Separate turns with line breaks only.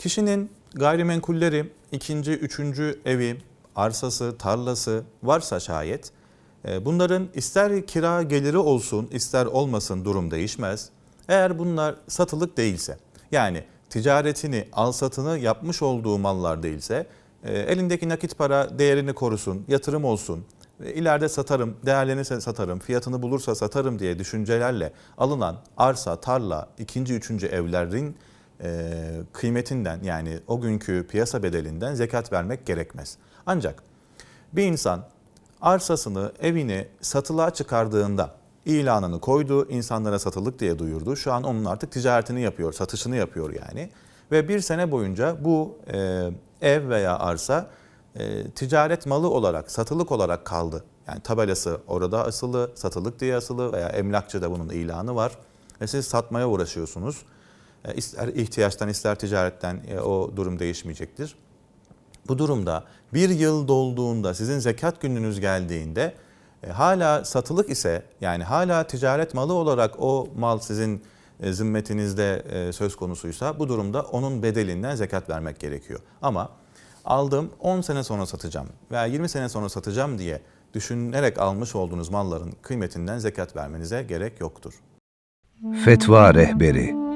Kişinin gayrimenkulleri, ikinci, üçüncü evi, arsası, tarlası varsa şayet e, bunların ister kira geliri olsun ister olmasın durum değişmez. Eğer bunlar satılık değilse yani ticaretini, al satını yapmış olduğu mallar değilse e, elindeki nakit para değerini korusun, yatırım olsun, e, ileride satarım, değerlenirse satarım, fiyatını bulursa satarım diye düşüncelerle alınan arsa, tarla, ikinci, üçüncü evlerin e, kıymetinden yani o günkü piyasa bedelinden zekat vermek gerekmez. Ancak bir insan arsasını, evini satılığa çıkardığında ilanını koydu, insanlara satılık diye duyurdu. Şu an onun artık ticaretini yapıyor, satışını yapıyor yani. Ve bir sene boyunca bu e, ev veya arsa e, ticaret malı olarak, satılık olarak kaldı. Yani tabelası orada asılı, satılık diye asılı veya emlakçıda bunun ilanı var. Ve siz satmaya uğraşıyorsunuz. E, ister ihtiyaçtan ister ticaretten e, o durum değişmeyecektir. Bu durumda bir yıl dolduğunda sizin zekat gününüz geldiğinde e, hala satılık ise yani hala ticaret malı olarak o mal sizin zimmetinizde söz konusuysa bu durumda onun bedelinden zekat vermek gerekiyor. Ama aldım 10 sene sonra satacağım veya 20 sene sonra satacağım diye düşünerek almış olduğunuz malların kıymetinden zekat vermenize gerek yoktur.
Fetva Rehberi